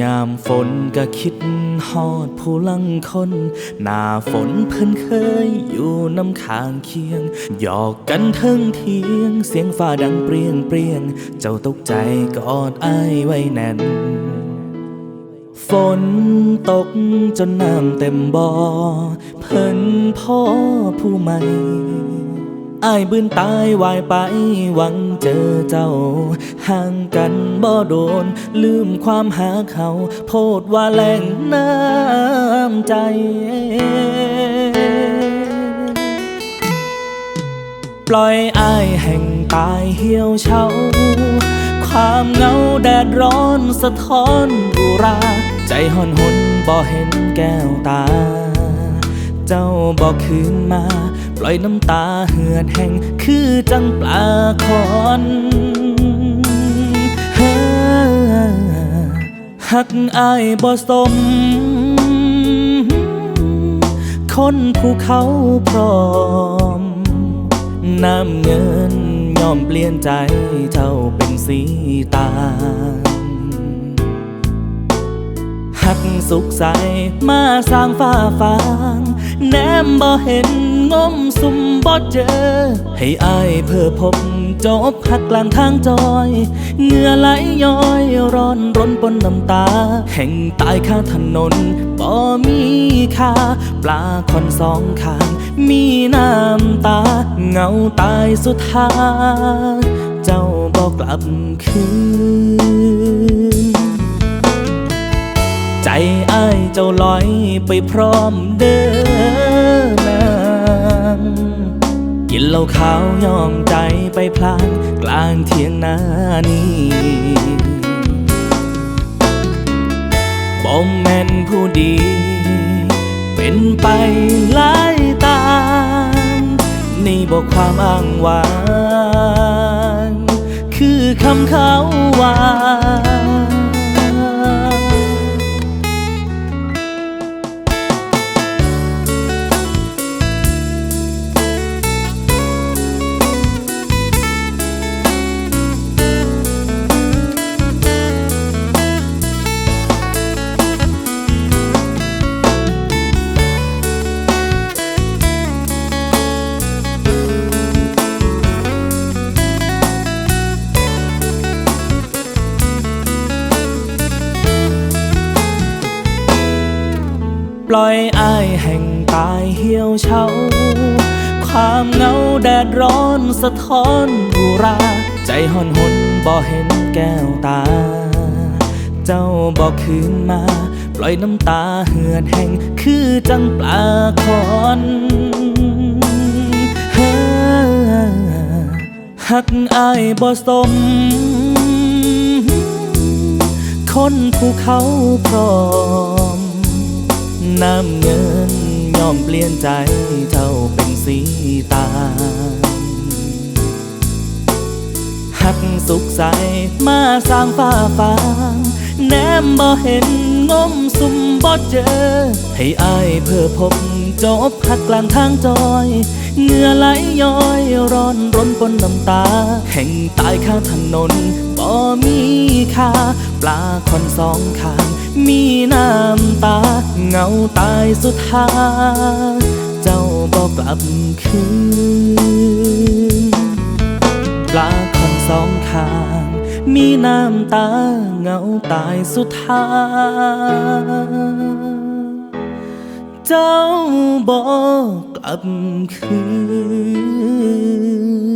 ยามฝนก็คิดฮอดผู้ลังคนหน้าฝนเพิ่นเคยอยู่น้ำข้างเคียงหยอกกันเทิงเทียง เสียงฟ้าดังเปรียงเปรียง เจ้าตกใจกอดอ้ายไว้แน่น ฝนตกจนน้ำเต็มบ่อเพิ่นพ่อผู้ใหม่อายบืนตายวายไปหวัง เจอเจ้า ห่างกันบ่โดน ลืมความหาเขา โพดว่าแหล่งน้ำใจปล่อยอายแห่งตายเหี่ยวเฉา ความเหงาแดดร้อนสะท้อนอุรา ใจห่อนหนบ่เห็นแก้วตา เจ้าบอกคืนมา ปล่อยน้ำตาเหือดแห้งคือจังปลาคอนหักอายบ่สม คนภูเขาพร้อม น้ำเงินยอมเปลี่ยนใจเจ้าเป็นสีตาลหักสุขใสมาสร้างฟ้าฟาง แนมบ่เห็น งมสุมบ่เจอ ให้อายเพื่อพบจบหักกลางทางจอยเหงื่อไหลย้อยร้อนร้นปนน้ำตา แห่งตายข้าถนนบ่มีค่าปลาคอนสองข้างมีน้ำตา เงาตายสุดท้ายเจ้าบอกกลับคืน ใจอ้ายเจ้าลอยไปพร้อมเดิน กินเหล้าขาวยอมใจไปพลางกลางเทียงนานี้บ่แม่นผู้ดี เป็นไปหลายตางนี่บอกความอ้างว้าง คือคำเขาว่า ปล่อยอายแห่งตายเหี่ยวเฉาความเหงาแดดร้อนสะท้อนอุรา ใจห่อนหนบ่เห็นแก้วตา เจ้าบอกคืนมา ปล่อยน้ำตาเหือดแห้งคือจังปลาคอนเฮ้อหักอายบ่สม คนภูเขาพร้อม น้ำเงินยอมเปลี่ยนใจเจ้าเป็นสีตาหักสุขใสมาสร้างฟ้าฟางแนมบ่เห็นงมสุ่มบ่เจอ ให้อายเพื่อพบจบหักกลางทางจอยเหงื่อไหลย้อยร้อนร้นปนน้ำตา แห่งตายข้างถนน มีค่า ปลาคนสองข้างมีน้ำตา เงาตายสุดท้ายเจ้าบอกกลับคืน ปลาคนสองข้างมีน้ำตา เงาตายสุดท้ายเจ้าบอกกลับคืน